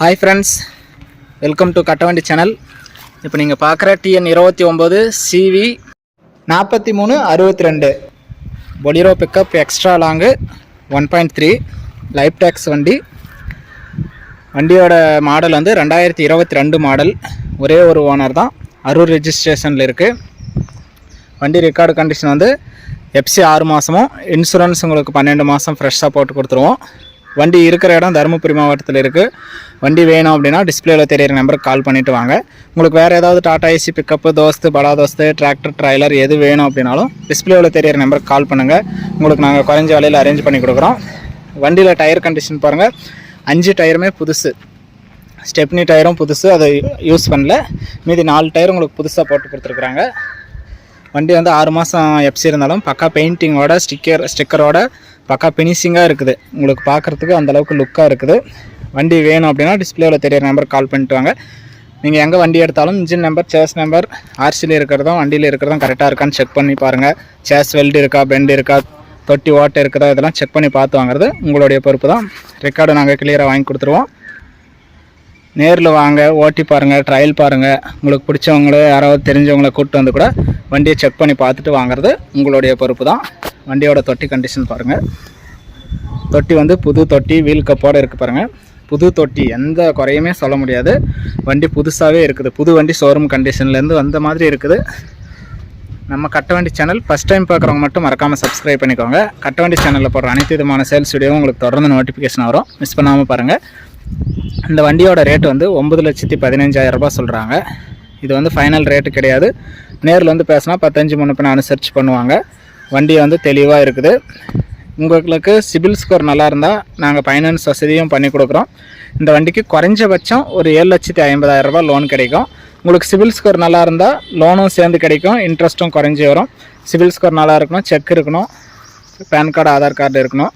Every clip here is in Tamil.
Hi friends welcome to Kattavandi channel இப்போ நீங்கள் பார்க்குற டிஎன் இருபத்தி ஒம்பது சிவி நாற்பத்தி மூணு அறுபத்தி ரெண்டு. Bolero pickup extra long one point three life tax வண்டி. வண்டியோட மாடல் வந்து ரெண்டாயிரத்தி இருபத்தி ரெண்டு மாடல் ஒரே ஒரு ஓனர் தான் அரூர் ரெஜிஸ்ட்ரேஷனில் இருக்குது வண்டி ரெக்கார்டு கண்டிஷன் வந்து எஃப்சி ஆறு மாதமும் இன்சூரன்ஸ் உங்களுக்கு பன்னெண்டு மாதம் ஃப்ரெஷ்ஷாக போட்டு கொடுத்துருவோம். வண்டி இருக்கிற இடம் தருமபுரி மாவட்டத்தில் இருக்குது வண்டி வேணும் அப்படின்னா டிஸ்பிளேல தெரியிற நம்பருக்கு கால் பண்ணிவிட்டு வாங்க. உங்களுக்கு வேறு ஏதாவது டாடா ஏசி பிக்கப்பு தோஸ்து படா தோஸ்து டிராக்டர் ட்ரைலர் எது வேணும் அப்படின்னாலும் டிஸ்பிளேவில் தெரியிற நம்பருக்கு கால் பண்ணுங்கள் உங்களுக்கு நாங்கள் குறைஞ்ச விலையில் அரேஞ்ச் பண்ணி கொடுக்குறோம். வண்டியில் டயர் கண்டிஷன் பாருங்கள் அஞ்சு டயருமே புதுசு. ஸ்டெப்னி டயரும் புதுசு. அதை யூஸ் பண்ணல. மீதி நாலு டயர் உங்களுக்கு புதுசாக போட்டு கொடுத்துருக்குறாங்க. வண்டி வந்து ஆறு மாதம் எப்சி இருந்தாலும் பக்கா பெயிண்டிங்கோட ஸ்டிக்கர் ஸ்டிக்கரோட பக்கா ஃபினிஷிங்காக இருக்குது. உங்களுக்கு பார்க்குறதுக்கு அந்தளவுக்கு லுக்காக இருக்குது. வண்டி வேணும் அப்படின்னா டிஸ்பிளேவில் தெரியிற நம்பருக்கு கால் பண்ணிட்டு வாங்க. நீங்கள் எங்கே வண்டி எடுத்தாலும் இன்ஜின் நம்பர் சேஸ் நம்பர் ஆர்சியில் இருக்கிறதும் வண்டியில் இருக்கிறதும் கரெக்டாக இருக்கான்னு செக் பண்ணி பாருங்கள் சேஸ் வெல்டு இருக்கா பெண்ட் இருக்கா தொட்டி ஓட்டை இருக்குதா இதெல்லாம் செக் பண்ணி பார்த்து வாங்குறது உங்களுடைய பொறுப்பு தான். ரெக்கார்டு நாங்கள் கிளியராக வாங்கி கொடுத்துருவோம். நேரில் வாங்க ஓட்டி பாருங்கள் ட்ரையல் பாருங்கள் உங்களுக்கு பிடிச்சவங்களோ யாராவது தெரிஞ்சவங்கள கூப்பிட்டு வந்து கூட வண்டியை செக் பண்ணி பார்த்துட்டு வாங்குறது உங்களுடைய பொறுப்பு தான். வண்டியோட தொட்டி கண்டிஷன் பாருங்கள் தொட்டி வந்து புது தொட்டி வீல் கப்போடு இருக்குது பாருங்கள் புது தொட்டி எந்த குறையுமே சொல்ல முடியாது. வண்டி புதுசாகவே இருக்குது. புது வண்டி ஷோரூம் கண்டிஷன்லேருந்து வந்த மாதிரி இருக்குது. நம்ம கட்ட வண்டி சேனல் ஃபஸ்ட் டைம் பார்க்குறவங்க மட்டும் மறக்காமல் சப்ஸ்கிரைப் பண்ணிக்கோங்க. கட்ட வண்டி சேனலில் போடுற அனைத்து விதமான சேல்ஸ் வீடியோவும் உங்களுக்கு தொடர்ந்து நோட்டிஃபிகேஷன் வரும். மிஸ் பண்ணாமல் பாருங்கள் இந்த வண்டியோட ரேட் வந்து ஒம்பது லட்சத்தி பதினஞ்சாயிரம் சொல்கிறாங்க இது வந்து ஃபைனல் ரேட்டு கிடையாது. நேரில் வந்து பேசினா பத்தஞ்சு முன்னப்பின அனுசரித்து பண்ணுவாங்க. வண்டி வந்து தெளிவாக இருக்குது. உங்களுக்கு சிபில் ஸ்கோர் நல்லா இருந்தால் நாங்கள் ஃபைனான்ஸ் வசதியும் பண்ணி கொடுக்குறோம். இந்த வண்டிக்கு குறைஞ்சபட்சம் ஒரு ஏழு லட்சத்தி ஐம்பதாயிரம் ரூபாய் லோன் கிடைக்கும். உங்களுக்கு சிபில் ஸ்கோர் நல்லா இருந்தால் லோனும் சேர்ந்து கிடைக்கும் இன்ட்ரெஸ்ட்டும் குறைஞ்சி வரும். சிபில் ஸ்கோர் நல்லா இருக்கணும் செக் இருக்கணும் பேன் கார்டு ஆதார் கார்டு இருக்கணும்.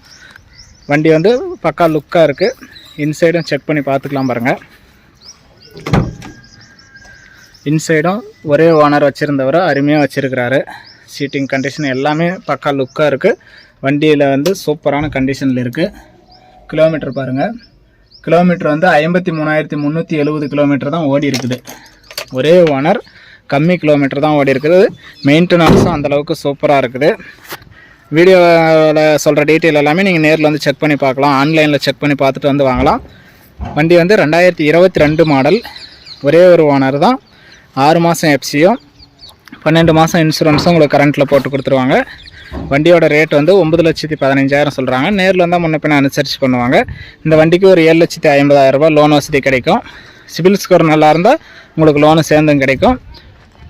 வண்டி வந்து பக்கா லுக்காக இருக்குது இன்சைடும் செக் பண்ணி பார்த்துக்கலாம் பாருங்கள் இன்சைடும் ஒரே ஓனர் வச்சுருந்தவர் அருமையாக வச்சுருக்கிறாரு. சீட்டிங் கண்டிஷன் எல்லாமே பக்கா லுக்காக இருக்குது வண்டியில் வந்து சூப்பரான கண்டிஷனில் இருக்குது கிலோமீட்டர் பாருங்கள் கிலோமீட்டர் வந்து ஐம்பத்தி மூணாயிரத்தி முந்நூற்றி எழுபது கிலோமீட்டர் தான் ஓடி இருக்குது. ஒரே ஓனர் கம்மி கிலோமீட்டர் தான் ஓடி இருக்குது. மெயின்டெனன்ஸும் அந்தளவுக்கு சூப்பராக இருக்குது. வீடியோவில் சொல்கிற டீட்டெயில் எல்லாமே நீங்கள் நேரில் வந்து செக் பண்ணி பார்க்கலாம். ஆன்லைனில் செக் பண்ணி பார்த்துட்டு வந்து வாங்கலாம். வண்டி வந்து ரெண்டாயிரத்தி இருபத்தி ரெண்டு மாடல் ஒரே ஒரு ஓனர் தான். ஆறு மாதம் எஃப்சியும் பன்னெண்டு மாதம் இன்சூரன்ஸும் உங்களுக்கு கரண்ட்டில் போட்டு கொடுத்துருவாங்க. வண்டியோட ரேட் வந்து ஒம்பது லட்சத்தி பதினஞ்சாயிரம் சொல்கிறாங்க நேரில் வந்தால் முன்ன பின்ன அனுசரித்து பண்ணுவாங்க. இந்த வண்டிக்கு ஒரு ஏழு லட்சத்தி ஐம்பதாயிரரூபா லோன் வசதி கிடைக்கும். சிபில் ஸ்கோர் நல்லா இருந்தால் உங்களுக்கு லோனு சேர்ந்தும் கிடைக்கும்.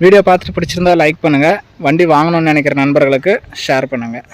வீடியோ பார்த்துட்டு பிடிச்சிருந்தா லைக் பண்ணுங்கள் வண்டி வாங்கணும்னு நினைக்கிற நண்பர்களுக்கு ஷேர் பண்ணுங்கள்